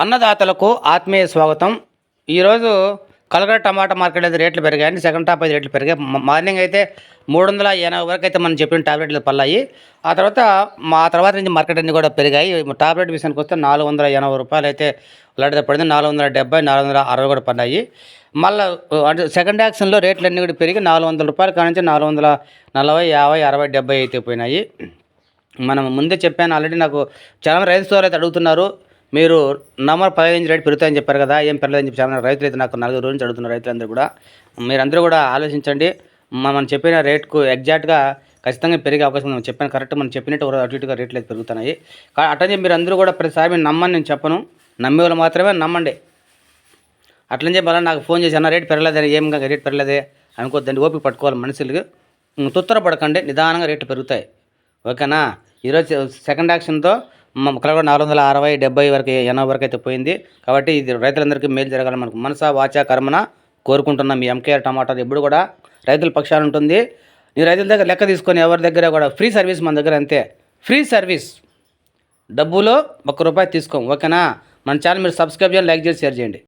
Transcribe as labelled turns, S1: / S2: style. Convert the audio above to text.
S1: అన్నదాతలకు ఆత్మీయ స్వాగతం. ఈరోజు కలగడ టమాటా మార్కెట్ అయితే రేట్లు పెరిగాయండి. సెకండ్ టాప్ అయితే రేట్లు పెరిగాయి. మార్నింగ్ అయితే మూడు వందల ఎనభై వరకు అయితే మనం చెప్పిన టాబ్లెట్లు పల్లాయి. ఆ తర్వాత మా తర్వాత నుంచి మార్కెట్ అన్ని కూడా పెరిగాయి. టాబ్లెట్ విషయానికి వస్తే నాలుగు వందల ఎనభై రూపాయలు అయితే లడ్డ పడింది. నాలుగు వందల డెబ్బై నాలుగు వందల అరవై కూడా పడినాయి మళ్ళీ అంటే సెకండ్ యాక్షన్లో రేట్లు అన్నీ కూడా పెరిగి నాలుగు వందల రూపాయల కాడ నుంచి నాలుగు వందల నలభై యాభై అరవై డెబ్బై అయితే పోయినాయి. మనం ముందే చెప్పాను ఆల్రెడీ నాకు చాలా రైతు స్టోర్ అయితే అడుగుతున్నారు. మీరు నంబర్ పదిహేను రేటు పెరుగుతాయని చెప్పారు కదా ఏం పెరగలేదని చెప్పి చాలా రైతులు అయితే నాకు నలుగురు రోజు నుంచి అడుగుతున్నారు రైతులందరూ కూడా. మీరందరూ కూడా ఆలోచించండి. మనం చెప్పిన రేట్కు ఎగ్జాక్ట్గా ఖచ్చితంగా పెరిగే అవకాశం మనం చెప్పాను కరెక్ట్ మనం చెప్పినట్టు అటు ఇటుగా రేట్లు అయితే పెరుగుతున్నాయి. అట్లనే మీరు అందరూ కూడా ప్రతిసారి మీరు నమ్మని నేను చెప్పను. నమ్మే వాళ్ళు మాత్రమే నమ్మండి. అట్లని చెప్పి మళ్ళీ నాకు ఫోన్ చేసి అన్న రేట్ పెరగలేదని ఏం కాక రేట్ పెరగలేదే అనుకోద్దండి ఓపిక పట్టుకోవాలి మనుషులకి. తుత్తర పడకండి నిదానంగా రేట్లు పెరుగుతాయి. ఓకేనా? ఈరోజు సెకండ్ యాక్షన్తో కలగడ నాలుగు వందల అరవై డెబ్బై వరకు ఎనభై వరకు అయితే పోయింది. కాబట్టి ఇది రైతులందరికీ మేలు జరగాలి మనకు మనసా వాచా కర్మన కోరుకుంటున్నాం మీ ఎంకేఆర్ టమాటాలు. ఎప్పుడు కూడా రైతుల పక్షాన ఉంటుంది. ఈ రైతుల దగ్గర లెక్క తీసుకొని ఎవరి దగ్గర కూడా ఫ్రీ సర్వీస్ మన దగ్గర అంతే. Free service. డబ్బులో ఒక్క రూపాయి తీసుకోం. ఓకేనా? మన ఛానల్ మీరు సబ్స్క్రైబ్ చేయండి లైక్ చేసి షేర్ చేయండి.